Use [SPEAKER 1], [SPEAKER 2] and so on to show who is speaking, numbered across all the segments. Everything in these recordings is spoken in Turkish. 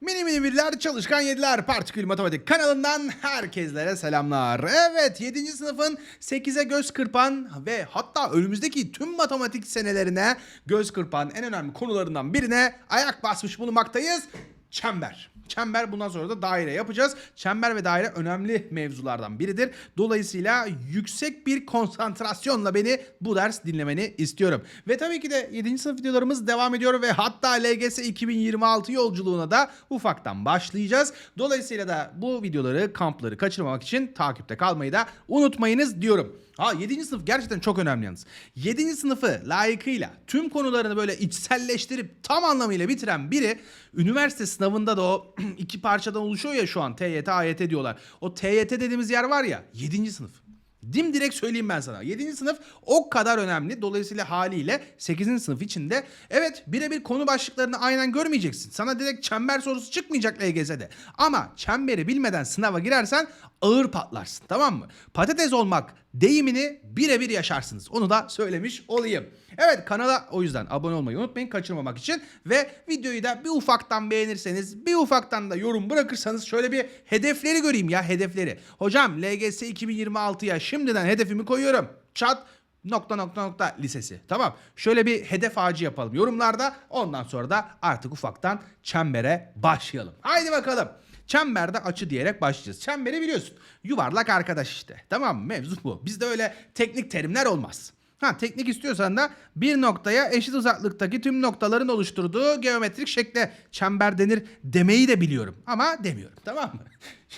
[SPEAKER 1] Mini mini birler çalışkan yediler partikül matematik kanalından herkeslere selamlar. Evet 7. sınıfın 8'e göz kırpan ve hatta önümüzdeki tüm matematik senelerine göz kırpan en önemli konularından birine ayak basmış bulunmaktayız. Çember. Çember bundan sonra da daire yapacağız. Çember ve daire önemli mevzulardan biridir. Dolayısıyla yüksek bir konsantrasyonla beni bu ders dinlemeni istiyorum. Ve tabii ki de 7. sınıf videolarımız devam ediyor ve hatta LGS 2026 yolculuğuna da ufaktan başlayacağız. Dolayısıyla da bu videoları, kampları kaçırmamak için takipte kalmayı da unutmayınız diyorum. Ha 7. sınıf gerçekten çok önemli yalnız. 7. sınıfı layıkıyla tüm konularını böyle içselleştirip tam anlamıyla bitiren biri üniversite sınavında da o iki parçadan oluşuyor ya şu an TYT, AYT diyorlar. O TYT dediğimiz yer var ya 7. sınıf. Dimdirek söyleyeyim ben sana. 7. sınıf o kadar önemli. Dolayısıyla haliyle 8. sınıf içinde evet birebir konu başlıklarını aynen görmeyeceksin. Sana direkt çember sorusu çıkmayacak LGS'de. Ama çemberi bilmeden sınava girersen ağır patlarsın tamam mı? Patates olmak deyimini birebir yaşarsınız. Onu da söylemiş olayım. Evet kanala o yüzden abone olmayı unutmayın kaçırmamak için ve videoyu da bir ufaktan beğenirseniz bir ufaktan da yorum bırakırsanız şöyle bir hedefleri göreyim ya hedefleri. Hocam LGS 2026'ya şimdiden hedefimi koyuyorum. Çat nokta nokta nokta lisesi. Tamam. Şöyle bir hedef ağacı yapalım yorumlarda. Ondan sonra da artık ufaktan çembere başlayalım. Haydi bakalım. Çemberde açı diyerek başlayacağız. Çemberi biliyorsun. Yuvarlak arkadaş işte. Tamam mı? Mevzu bu. Bizde öyle teknik terimler olmaz. Ha teknik istiyorsan da bir noktaya eşit uzaklıktaki tüm noktaların oluşturduğu geometrik şekle çember denir demeyi de biliyorum. Ama demiyorum tamam mı?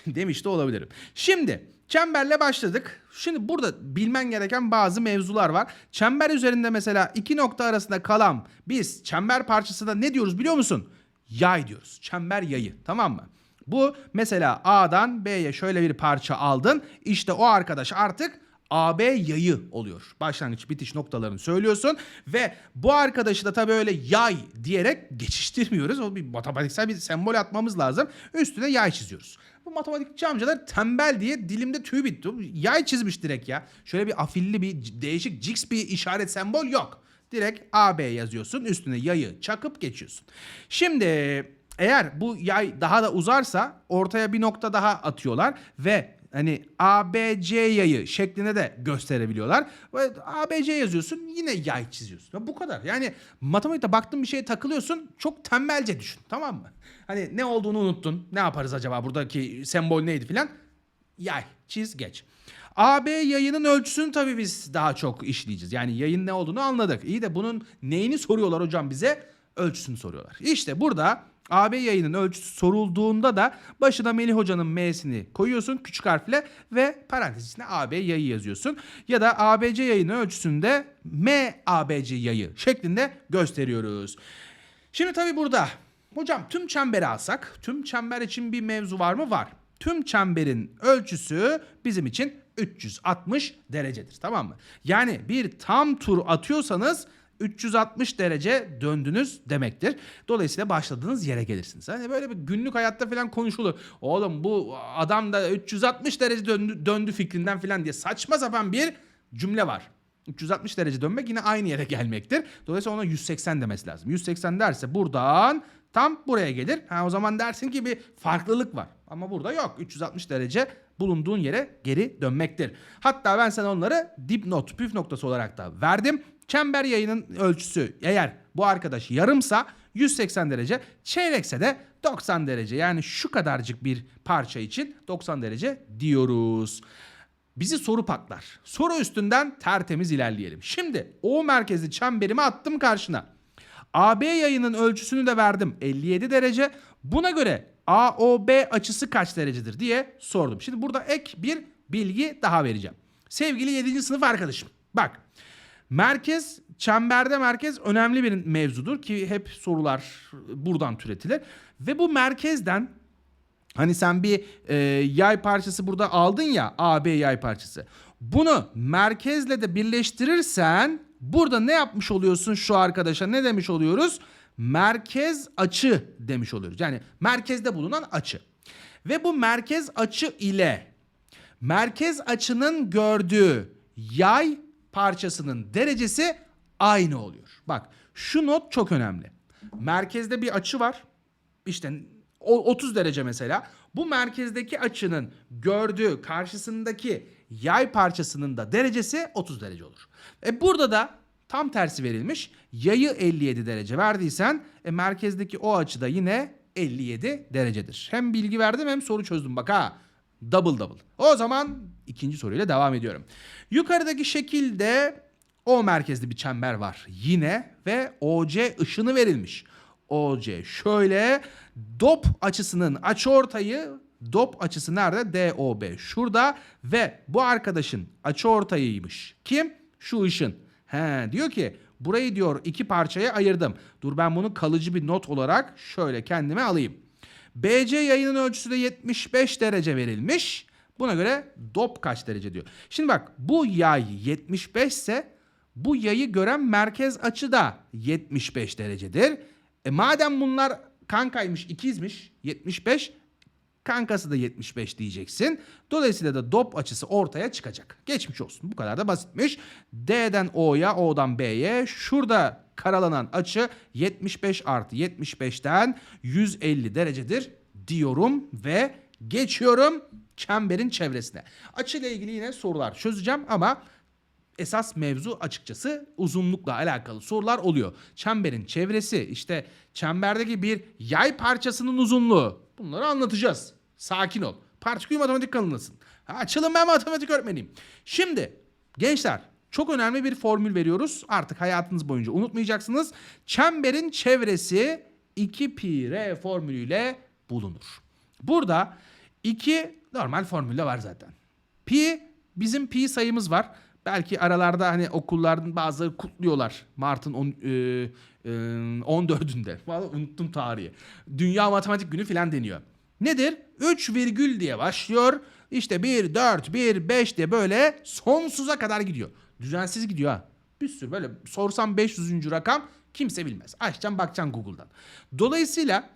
[SPEAKER 1] Demiş de olabilirim. Şimdi çemberle başladık. Şimdi burada bilmen gereken bazı mevzular var. Çember üzerinde mesela iki nokta arasında kalan biz çember parçasında ne diyoruz biliyor musun? Yay diyoruz. Çember yayı tamam mı? Bu mesela A'dan B'ye şöyle bir parça aldın. İşte o arkadaş artık AB yayı oluyor. Başlangıç bitiş noktalarını söylüyorsun ve bu arkadaşı da tabii öyle yay diyerek geçiştirmiyoruz. O bir matematiksel bir sembol atmamız lazım. Üstüne yay çiziyoruz. Bu matematikçi amcalar tembel diye dilimde tüy bitti. Yay çizmiş direkt ya. Şöyle bir afilli bir değişik cix bir işaret sembol yok. Direkt AB yazıyorsun. Üstüne yayı çakıp geçiyorsun. Şimdi eğer bu yay daha da uzarsa ortaya bir nokta daha atıyorlar ve hani ABC yayı şeklinde de gösterebiliyorlar. ABC yazıyorsun yine yay çiziyorsun. Bu kadar. Yani matematikte baktığın bir şeye takılıyorsun çok tembelce düşün tamam mı? Hani ne olduğunu unuttun. Ne yaparız acaba buradaki sembol neydi filan? Yay çiz geç. AB yayının ölçüsünü tabii biz daha çok işleyeceğiz. Yani yayın ne olduğunu anladık. İyi de bunun neyini soruyorlar hocam bize? Ölçüsünü soruyorlar. İşte burada AB yayının ölçüsü sorulduğunda da başına Melih Hoca'nın M'sini koyuyorsun küçük harfle ve parantez içine AB yayı yazıyorsun. Ya da ABC yayının ölçüsünde M ABC yayı şeklinde gösteriyoruz. Şimdi tabii burada hocam tüm çemberi alsak tüm çember için bir mevzu var mı? Var. Tüm çemberin ölçüsü bizim için 360 derecedir tamam mı? Yani bir tam tur atıyorsanız 360 derece döndünüz demektir. Dolayısıyla başladığınız yere gelirsiniz. Hani böyle bir günlük hayatta falan konuşulur. Oğlum bu adam da 360 derece döndü, döndü fikrinden falan diye saçma sapan bir cümle var. 360 derece dönmek yine aynı yere gelmektir. Dolayısıyla ona 180 demesi lazım. 180 derse buradan tam buraya gelir. Ha o zaman dersin ki bir farklılık var. Ama burada yok. 360 derece bulunduğun yere geri dönmektir. Hatta ben sana onları dipnot, püf noktası olarak da verdim. Çember yayının ölçüsü eğer bu arkadaş yarımsa 180 derece, çeyrekse de 90 derece. Yani şu kadarcık bir parça için 90 derece diyoruz. Bizi soru patlar. Soru üstünden tertemiz ilerleyelim. Şimdi O merkezi çemberimi attım karşına. AB yayının ölçüsünü de verdim 57 derece. Buna göre AOB açısı kaç derecedir diye sordum. Şimdi burada ek bir bilgi daha vereceğim. Sevgili 7. sınıf arkadaşım bak merkez çemberde merkez önemli bir mevzudur ki hep sorular buradan türetilir. Ve bu merkezden Hani sen bir e, yay parçası burada aldın ya AB yay parçası. Bunu merkezle de birleştirirsen burada ne yapmış oluyorsun şu arkadaşa ne demiş oluyoruz? Merkez açı demiş oluyoruz. Yani merkezde bulunan açı. Ve bu merkez açı ile merkez açının gördüğü yay parçasının derecesi aynı oluyor. Bak şu not çok önemli. Merkezde bir açı var. İşte o 30 derece mesela. Bu merkezdeki açının gördüğü karşısındaki yay parçasının da derecesi 30 derece olur. E burada da tam tersi verilmiş. Yayı 57 derece verdiysen e, merkezdeki o açı da yine 57 derecedir. Hem bilgi verdim hem soru çözdüm bak ha. Double double. O zaman ikinci soruyla devam ediyorum. Yukarıdaki şekilde o merkezli bir çember var yine ve OC ışını verilmiş. OC şöyle dop açısının açıortayı dop açısı nerede? DOB şurada ve bu arkadaşın açıortayıymış. Kim? Şu ışın. He diyor ki burayı diyor iki parçaya ayırdım. Dur ben bunu kalıcı bir not olarak şöyle kendime alayım. BC yayının ölçüsü de 75 derece verilmiş. Buna göre dop kaç derece diyor. Şimdi bak bu yay 75 ise bu yayı gören merkez açı da 75 derecedir. E madem bunlar kankaymış ikizmiş 75 kankası da 75 diyeceksin. Dolayısıyla da dop açısı ortaya çıkacak. Geçmiş olsun. Bu kadar da basitmiş. D'den O'ya, O'dan B'ye şurada karalanan açı 75 artı 75'ten 150 derecedir diyorum ve geçiyorum çemberin çevresine. Açıyla ilgili yine sorular çözeceğim ama esas mevzu açıkçası uzunlukla alakalı sorular oluyor. Çemberin çevresi işte çemberdeki bir yay parçasının uzunluğu bunları anlatacağız. Sakin ol. Partikül matematik kanalındasın. Açılın ben matematik öğretmeniyim. Şimdi gençler çok önemli bir formül veriyoruz. Artık hayatınız boyunca unutmayacaksınız. Çemberin çevresi 2 pi r formülüyle bulunur. Burada iki normal formülle var zaten. Pi bizim pi sayımız var. Belki aralarda hani okulların bazıları kutluyorlar Mart'ın on, e, e, 14'ünde. Vallahi unuttum tarihi. Dünya Matematik Günü falan deniyor. Nedir? 3 virgül diye başlıyor. İşte 1, 4, 1, 5 diye böyle sonsuza kadar gidiyor. Düzensiz gidiyor ha. Bir sürü böyle sorsam 500. rakam kimse bilmez. Açacaksın bakacaksın Google'dan. Dolayısıyla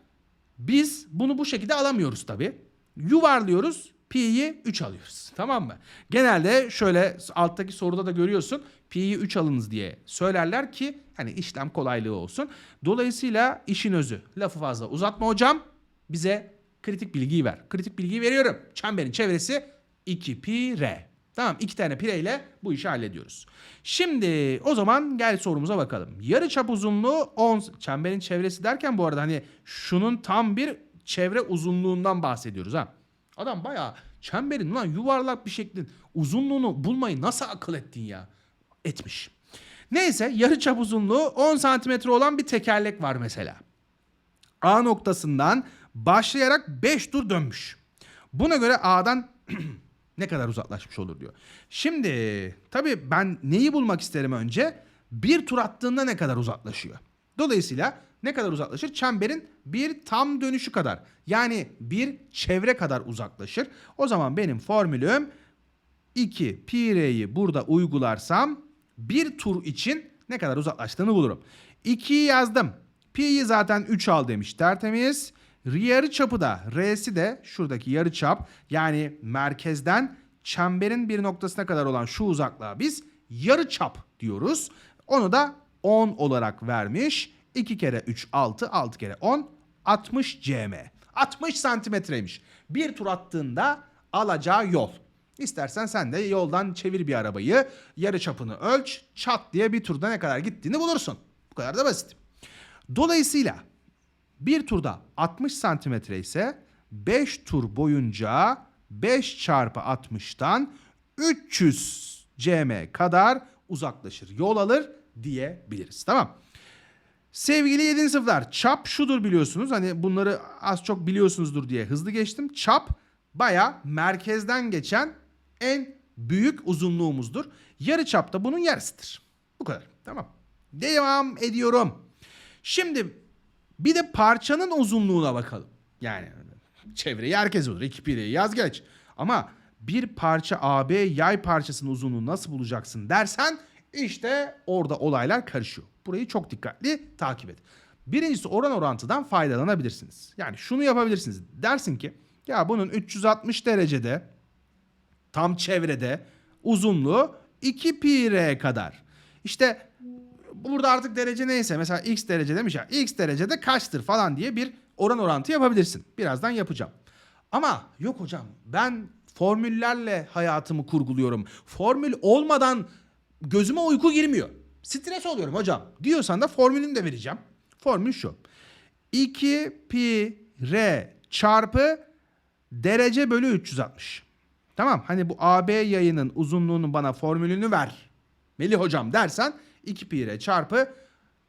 [SPEAKER 1] biz bunu bu şekilde alamıyoruz tabii. Yuvarlıyoruz. Pi'yi 3 alıyoruz. Tamam mı? Genelde şöyle alttaki soruda da görüyorsun. Pi'yi 3 alınız diye söylerler ki hani işlem kolaylığı olsun. Dolayısıyla işin özü. Lafı fazla uzatma hocam. Bize kritik bilgiyi ver. Kritik bilgiyi veriyorum. Çemberin çevresi 2 pi r. Tamam iki tane pire ile bu işi hallediyoruz. Şimdi o zaman gel sorumuza bakalım. Yarı çap uzunluğu 10 çemberin çevresi derken bu arada hani şunun tam bir çevre uzunluğundan bahsediyoruz ha. Adam bayağı çemberin lan yuvarlak bir şeklin uzunluğunu bulmayı nasıl akıl ettin ya? Etmiş. Neyse yarı çap uzunluğu 10 santimetre olan bir tekerlek var mesela. A noktasından başlayarak 5 tur dönmüş. Buna göre A'dan ne kadar uzaklaşmış olur diyor. Şimdi tabii ben neyi bulmak isterim önce? Bir tur attığında ne kadar uzaklaşıyor? Dolayısıyla ne kadar uzaklaşır? Çemberin bir tam dönüşü kadar. Yani bir çevre kadar uzaklaşır. O zaman benim formülüm 2 pi r'yi burada uygularsam bir tur için ne kadar uzaklaştığını bulurum. 2'yi yazdım. Pi'yi zaten 3 al demiş tertemiz. Yarı çapı da R'si de şuradaki yarı çap yani merkezden çemberin bir noktasına kadar olan şu uzaklığa biz yarı çap diyoruz. Onu da 10 olarak vermiş. 2 kere 3 6 6 kere 10 60 cm. 60 santimetreymiş. Bir tur attığında alacağı yol. İstersen sen de yoldan çevir bir arabayı, yarı çapını ölç, çat diye bir turda ne kadar gittiğini bulursun. Bu kadar da basit. Dolayısıyla bir turda 60 santimetre ise 5 tur boyunca 5 çarpı 60'tan 300 cm kadar uzaklaşır. Yol alır diyebiliriz. Tamam. Sevgili 7. sınıflar çap şudur biliyorsunuz. Hani bunları az çok biliyorsunuzdur diye hızlı geçtim. Çap baya merkezden geçen en büyük uzunluğumuzdur. Yarı çap da bunun yarısıdır. Bu kadar. Tamam. Devam ediyorum. Şimdi bir de parçanın uzunluğuna bakalım. Yani çevreyi herkes olur. İki pireyi yaz geç. Ama bir parça AB yay parçasının uzunluğunu nasıl bulacaksın dersen işte orada olaylar karışıyor. Burayı çok dikkatli takip et. Birincisi oran orantıdan faydalanabilirsiniz. Yani şunu yapabilirsiniz. Dersin ki ya bunun 360 derecede tam çevrede uzunluğu 2 pi r kadar. İşte burada artık derece neyse mesela x derece demiş ya x derecede kaçtır falan diye bir oran orantı yapabilirsin. Birazdan yapacağım. Ama yok hocam ben formüllerle hayatımı kurguluyorum. Formül olmadan gözüme uyku girmiyor. Stres oluyorum hocam diyorsan da formülünü de vereceğim. Formül şu. 2 pi r çarpı derece bölü 360. Tamam hani bu AB yayının uzunluğunun bana formülünü ver. Melih hocam dersen 2 pi r çarpı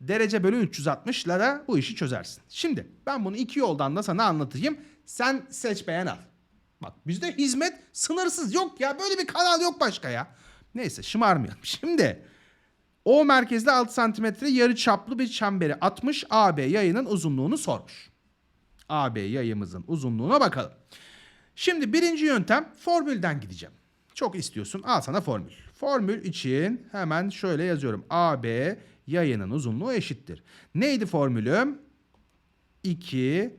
[SPEAKER 1] derece bölü 360 ile de bu işi çözersin. Şimdi ben bunu iki yoldan da sana anlatayım. Sen seç beğen al. Bak bizde hizmet sınırsız yok ya böyle bir kanal yok başka ya. Neyse şımarmayalım. Şimdi o merkezde 6 santimetre yarı çaplı bir çemberi atmış AB yayının uzunluğunu sormuş. AB yayımızın uzunluğuna bakalım. Şimdi birinci yöntem formülden gideceğim. Çok istiyorsun al sana formül. Formül için hemen şöyle yazıyorum. AB yayının uzunluğu eşittir. Neydi formülüm? 2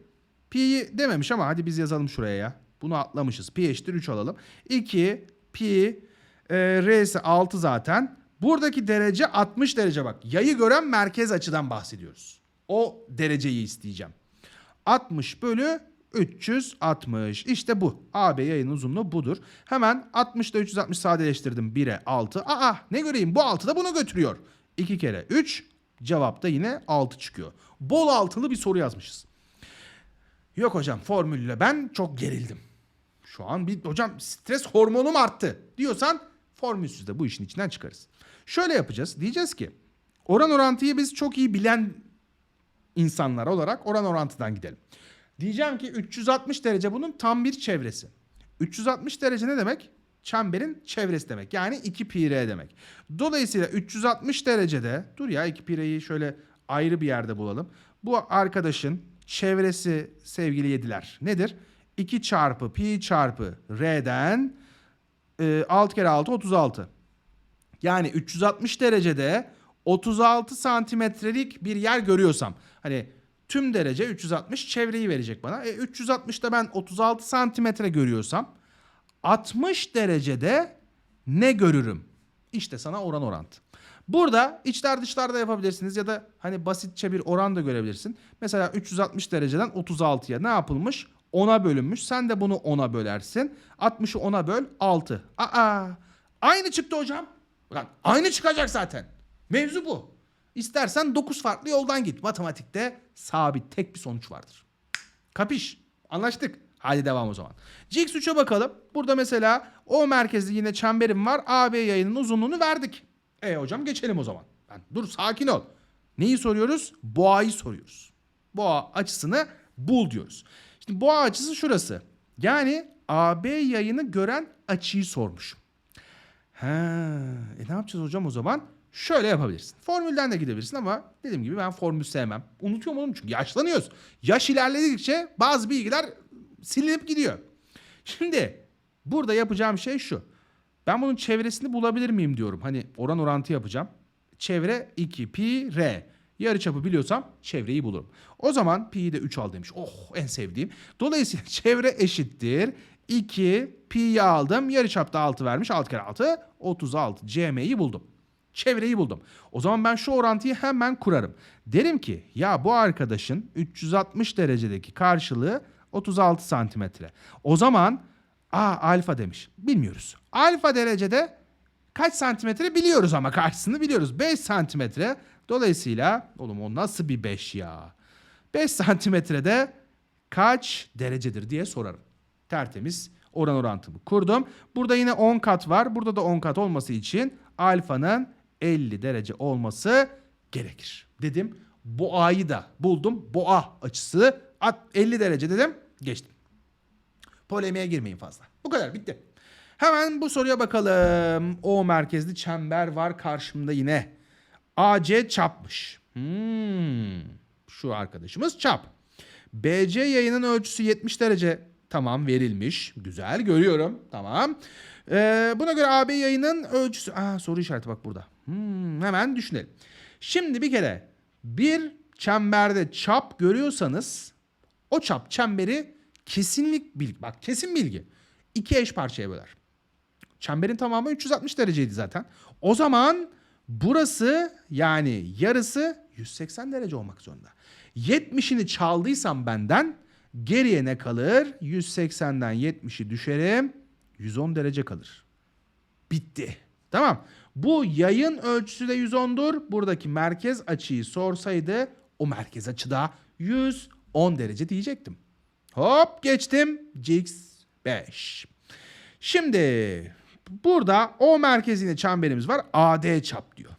[SPEAKER 1] pi dememiş ama hadi biz yazalım şuraya ya. Bunu atlamışız. Pi eşittir 3 alalım. 2 pi e, r'si 6 zaten. Buradaki derece 60 derece bak. Yayı gören merkez açıdan bahsediyoruz. O dereceyi isteyeceğim. 60 bölü 360. İşte bu. AB yayın uzunluğu budur. Hemen 60 ile 360 sadeleştirdim. 1'e 6. Aa ne göreyim bu 6 da bunu götürüyor. 2 kere 3. Cevap da yine 6 çıkıyor. Bol altılı bir soru yazmışız. Yok hocam formülle ben çok gerildim. Şu an bir hocam stres hormonum arttı diyorsan formülsüz de bu işin içinden çıkarız. Şöyle yapacağız. Diyeceğiz ki oran orantıyı biz çok iyi bilen insanlar olarak oran orantıdan gidelim. Diyeceğim ki 360 derece bunun tam bir çevresi. 360 derece ne demek? Çemberin çevresi demek. Yani 2 pi r demek. Dolayısıyla 360 derecede dur ya 2 pi r'yi şöyle ayrı bir yerde bulalım. Bu arkadaşın çevresi sevgili yediler. Nedir? 2 çarpı pi çarpı r'den e, 6 kere 6 36. Yani 360 derecede 36 santimetrelik bir yer görüyorsam hani tüm derece 360 çevreyi verecek bana. E 360'da ben 36 santimetre görüyorsam 60 derecede ne görürüm? İşte sana oran orantı. Burada içler dışlar da yapabilirsiniz ya da hani basitçe bir oran da görebilirsin. Mesela 360 dereceden 36'ya ne yapılmış? 10'a bölünmüş. Sen de bunu 10'a bölersin. 60'ı 10'a böl 6. Aa, aynı çıktı hocam. Lan aynı çıkacak zaten. Mevzu bu. İstersen 9 farklı yoldan git. Matematikte sabit tek bir sonuç vardır. Kapış. Anlaştık. Hadi devam o zaman. GX3'e bakalım. Burada mesela O merkezli yine çemberim var. AB yayının uzunluğunu verdik. E hocam geçelim o zaman. Ben, dur sakin ol. Neyi soruyoruz? Boğayı soruyoruz. Boğa açısını bul diyoruz. Şimdi boğa açısı şurası. Yani AB yayını gören açıyı sormuş. He, e ne yapacağız hocam o zaman? Şöyle yapabilirsin. Formülden de gidebilirsin ama dediğim gibi ben formül sevmem. Unutuyorum oğlum çünkü yaşlanıyoruz. Yaş ilerledikçe bazı bilgiler silinip gidiyor. Şimdi burada yapacağım şey şu. Ben bunun çevresini bulabilir miyim diyorum. Hani oran orantı yapacağım. Çevre 2 pi r. Yarıçapı biliyorsam çevreyi bulurum. O zaman pi'yi de 3 al demiş. Oh en sevdiğim. Dolayısıyla çevre eşittir. 2 pi'yi aldım. Yarıçapta 6 vermiş. 6 kere 6 36. CM'yi buldum. Çevreyi buldum. O zaman ben şu orantıyı hemen kurarım. Derim ki ya bu arkadaşın 360 derecedeki karşılığı 36 santimetre. O zaman aa alfa demiş. Bilmiyoruz. Alfa derecede kaç santimetre biliyoruz ama karşısını biliyoruz. 5 santimetre. Dolayısıyla oğlum o nasıl bir 5 ya? 5 santimetrede kaç derecedir diye sorarım. Tertemiz oran orantımı kurdum. Burada yine 10 kat var. Burada da 10 kat olması için alfanın 50 derece olması gerekir. Dedim boğayı da buldum. Boğa açısı at 50 derece dedim. Geçtim. Polemiğe girmeyin fazla. Bu kadar bitti. Hemen bu soruya bakalım. O merkezli çember var karşımda yine. AC çapmış. Hmm. Şu arkadaşımız çap. BC yayının ölçüsü 70 derece. Tamam verilmiş. Güzel görüyorum. Tamam. Ee, buna göre AB yayının ölçüsü... Aa, soru işareti bak burada. Hmm, hemen düşünelim. Şimdi bir kere bir çemberde çap görüyorsanız o çap çemberi kesinlik bilgi. Bak kesin bilgi. İki eş parçaya böler. Çemberin tamamı 360 dereceydi zaten. O zaman burası yani yarısı 180 derece olmak zorunda. 70'ini çaldıysam benden geriye ne kalır? 180'den 70'i düşerim. 110 derece kalır. Bitti. Tamam. Bu yayın ölçüsü de 110'dur. Buradaki merkez açıyı sorsaydı o merkez açıda 110 derece diyecektim. Hop geçtim. Cx5. Şimdi burada o merkezinde çemberimiz var. AD çap diyor.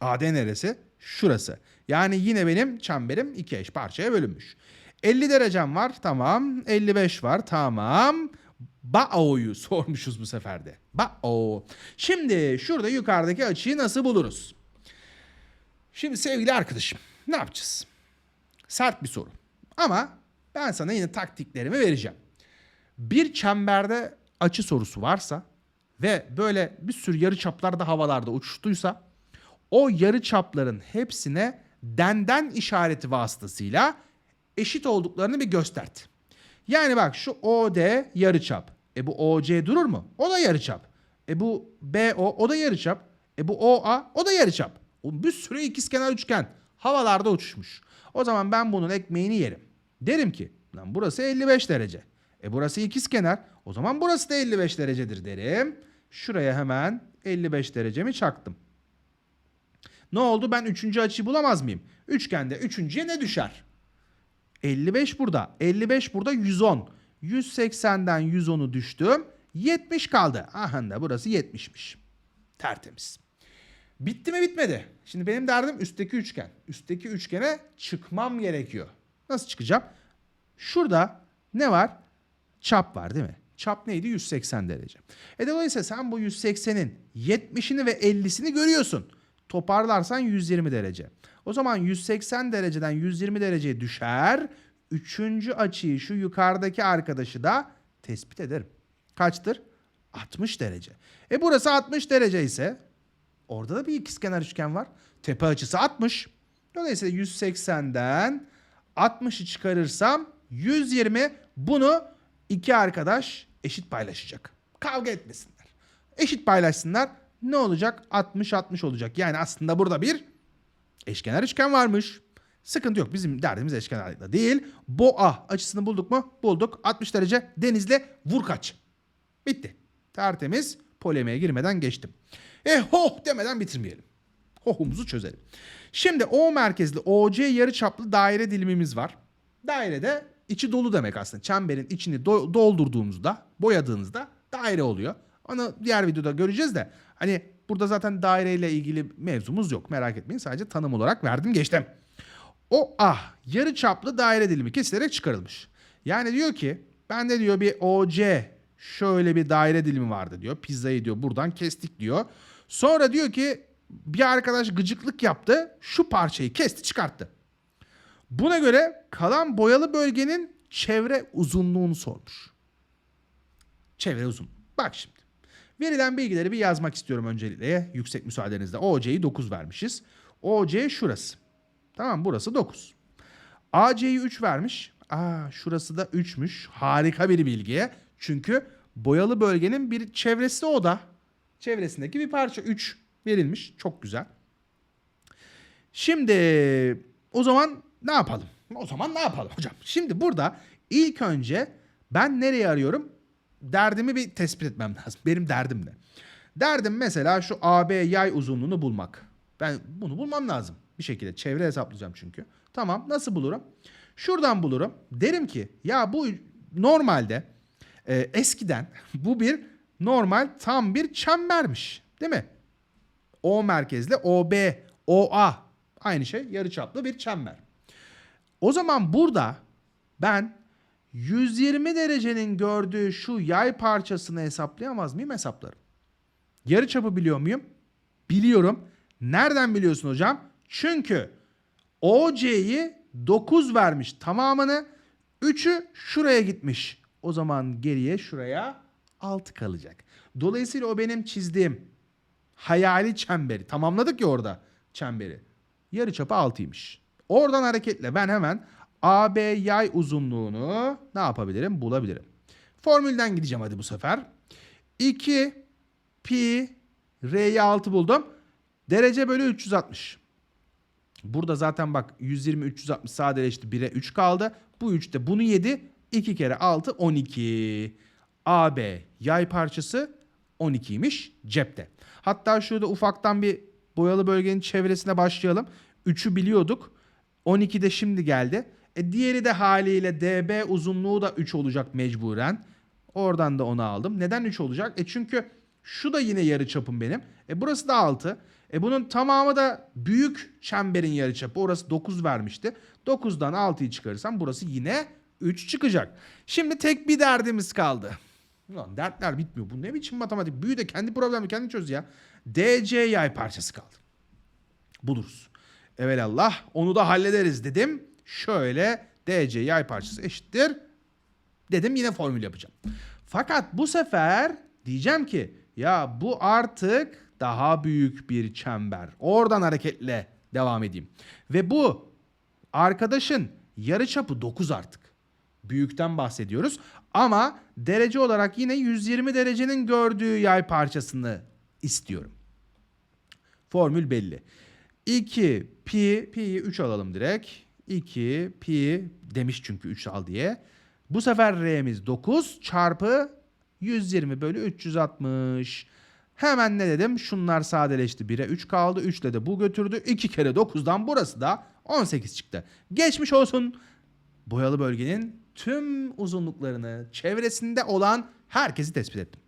[SPEAKER 1] AD neresi? Şurası. Yani yine benim çemberim iki eş parçaya bölünmüş. 50 derecem var. Tamam. 55 var. Tamam. Bao'yu sormuşuz bu sefer de. Bao. Şimdi şurada yukarıdaki açıyı nasıl buluruz? Şimdi sevgili arkadaşım ne yapacağız? Sert bir soru. Ama ben sana yine taktiklerimi vereceğim. Bir çemberde açı sorusu varsa ve böyle bir sürü yarı çaplar havalarda uçuştuysa o yarı çapların hepsine denden işareti vasıtasıyla eşit olduklarını bir göstert. Yani bak şu OD yarıçap. E bu OC durur mu? O da yarıçap. E bu BO o da yarıçap. E bu OA o da yarıçap. Bir sürü ikizkenar üçgen havalarda uçuşmuş. O zaman ben bunun ekmeğini yerim. Derim ki lan burası 55 derece. E burası ikizkenar. O zaman burası da 55 derecedir derim. Şuraya hemen 55 derecemi çaktım. Ne oldu? Ben üçüncü açıyı bulamaz mıyım? Üçgende üçüncüye ne düşer? 55 burada. 55 burada 110. 180'den 110'u düştüm. 70 kaldı. Aha da burası 70'miş. Tertemiz. Bitti mi bitmedi. Şimdi benim derdim üstteki üçgen. Üstteki üçgene çıkmam gerekiyor. Nasıl çıkacağım? Şurada ne var? Çap var değil mi? Çap neydi? 180 derece. E dolayısıyla sen bu 180'in 70'ini ve 50'sini görüyorsun. Toparlarsan 120 derece. O zaman 180 dereceden 120 dereceye düşer. Üçüncü açıyı şu yukarıdaki arkadaşı da tespit ederim. Kaçtır? 60 derece. E burası 60 derece ise orada da bir ikizkenar üçgen var. Tepe açısı 60. Dolayısıyla 180'den 60'ı çıkarırsam 120 bunu iki arkadaş eşit paylaşacak. Kavga etmesinler. Eşit paylaşsınlar. Ne olacak? 60-60 olacak. Yani aslında burada bir eşkenar üçgen varmış. Sıkıntı yok. Bizim derdimiz eşkenarlıkla değil. Boğa açısını bulduk mu? Bulduk. 60 derece denizle vur kaç. Bitti. Tertemiz. Polemiğe girmeden geçtim. E hoh demeden bitirmeyelim. Hohumuzu çözelim. Şimdi O merkezli OC yarıçaplı daire dilimimiz var. Dairede içi dolu demek aslında. Çemberin içini do- doldurduğumuzda, boyadığınızda daire oluyor. Onu diğer videoda göreceğiz de hani burada zaten daireyle ilgili mevzumuz yok. Merak etmeyin. Sadece tanım olarak verdim geçtim. O ah yarı çaplı daire dilimi kesilerek çıkarılmış. Yani diyor ki bende diyor bir OC şöyle bir daire dilimi vardı diyor. Pizzayı diyor buradan kestik diyor. Sonra diyor ki bir arkadaş gıcıklık yaptı. Şu parçayı kesti çıkarttı. Buna göre kalan boyalı bölgenin çevre uzunluğunu sormuş. Çevre uzun. Bak şimdi. Verilen bilgileri bir yazmak istiyorum öncelikle. Yüksek müsaadenizle. OC'yi 9 vermişiz. OC şurası. Tamam burası 9. AC'yi 3 vermiş. Aa şurası da 3'müş. Harika bir bilgi. Çünkü boyalı bölgenin bir çevresi o da. Çevresindeki bir parça 3 verilmiş. Çok güzel. Şimdi o zaman ne yapalım? O zaman ne yapalım hocam? Şimdi burada ilk önce ben nereye arıyorum? Derdimi bir tespit etmem lazım. Benim derdim ne? Derdim mesela şu AB yay uzunluğunu bulmak. Ben bunu bulmam lazım. Bir şekilde çevre hesaplayacağım çünkü. Tamam nasıl bulurum? Şuradan bulurum. Derim ki ya bu normalde e, eskiden bu bir normal tam bir çembermiş. Değil mi? O merkezli OB, OA aynı şey yarıçaplı bir çember. O zaman burada ben 120 derecenin gördüğü şu yay parçasını hesaplayamaz mıyım? Hesaplarım. Yarıçapı biliyor muyum? Biliyorum. Nereden biliyorsun hocam? Çünkü OC'yi 9 vermiş tamamını. 3'ü şuraya gitmiş. O zaman geriye şuraya 6 kalacak. Dolayısıyla o benim çizdiğim hayali çemberi. Tamamladık ya orada çemberi. Yarıçapı 6'ymış. Oradan hareketle ben hemen AB yay uzunluğunu ne yapabilirim? Bulabilirim. Formülden gideceğim hadi bu sefer. 2 pi r'yi 6 buldum. Derece bölü 360. Burada zaten bak 120 360 sadeleşti 1'e 3 kaldı. Bu 3 de bunu yedi. 2 kere 6 12. AB yay parçası 12'ymiş cepte. Hatta şurada ufaktan bir boyalı bölgenin çevresine başlayalım. 3'ü biliyorduk. 12 de şimdi geldi. E diğeri de haliyle DB uzunluğu da 3 olacak mecburen. Oradan da onu aldım. Neden 3 olacak? E çünkü şu da yine yarı çapım benim. E burası da 6. E bunun tamamı da büyük çemberin yarı çapı. Orası 9 vermişti. 9'dan 6'yı çıkarırsam burası yine 3 çıkacak. Şimdi tek bir derdimiz kaldı. Ulan dertler bitmiyor. Bu ne biçim matematik? Büyü de kendi problemini kendi çöz ya. DC yay parçası kaldı. Buluruz. Evelallah onu da hallederiz dedim. Şöyle DC yay parçası eşittir. Dedim yine formül yapacağım. Fakat bu sefer diyeceğim ki ya bu artık daha büyük bir çember. Oradan hareketle devam edeyim. Ve bu arkadaşın yarıçapı 9 artık. Büyükten bahsediyoruz. Ama derece olarak yine 120 derecenin gördüğü yay parçasını istiyorum. Formül belli. 2 pi, pi'yi 3 alalım direkt. 2 pi demiş çünkü 3 al diye. Bu sefer r'miz 9 çarpı 120 bölü 360. Hemen ne dedim? Şunlar sadeleşti. 1'e 3 kaldı. 3 ile de bu götürdü. 2 kere 9'dan burası da 18 çıktı. Geçmiş olsun. Boyalı bölgenin tüm uzunluklarını çevresinde olan herkesi tespit ettim.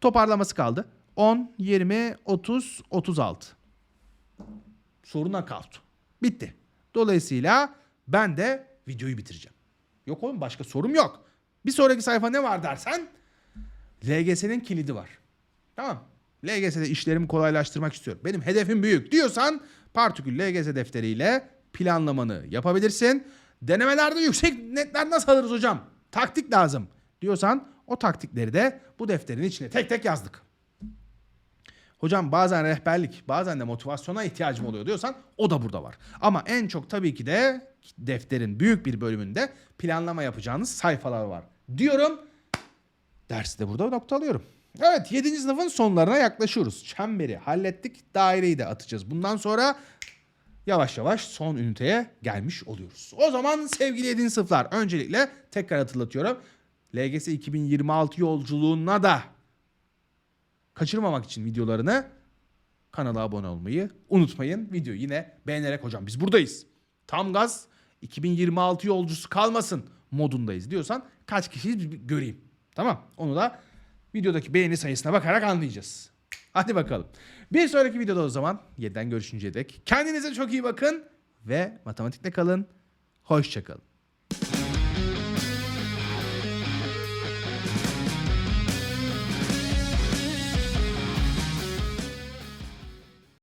[SPEAKER 1] Toparlaması kaldı. 10, 20, 30, 36 soruna kaldı. Bitti. Dolayısıyla ben de videoyu bitireceğim. Yok oğlum başka sorum yok. Bir sonraki sayfa ne var dersen LGS'nin kilidi var. Tamam. LGS'de işlerimi kolaylaştırmak istiyorum. Benim hedefim büyük diyorsan partikül LGS defteriyle planlamanı yapabilirsin. Denemelerde yüksek netler nasıl alırız hocam? Taktik lazım diyorsan o taktikleri de bu defterin içine tek tek yazdık. Hocam bazen rehberlik, bazen de motivasyona ihtiyacım oluyor diyorsan o da burada var. Ama en çok tabii ki de defterin büyük bir bölümünde planlama yapacağınız sayfalar var. Diyorum. Dersi de burada nokta alıyorum. Evet 7. sınıfın sonlarına yaklaşıyoruz. Çemberi hallettik. Daireyi de atacağız. Bundan sonra yavaş yavaş son üniteye gelmiş oluyoruz. O zaman sevgili 7. sınıflar öncelikle tekrar hatırlatıyorum. LGS 2026 yolculuğuna da kaçırmamak için videolarını kanala abone olmayı unutmayın. Videoyu yine beğenerek hocam biz buradayız. Tam gaz 2026 yolcusu kalmasın modundayız diyorsan kaç kişiyiz bir göreyim. Tamam onu da videodaki beğeni sayısına bakarak anlayacağız. Hadi bakalım. Bir sonraki videoda o zaman yeniden görüşünceye dek kendinize çok iyi bakın ve matematikle kalın. Hoşçakalın.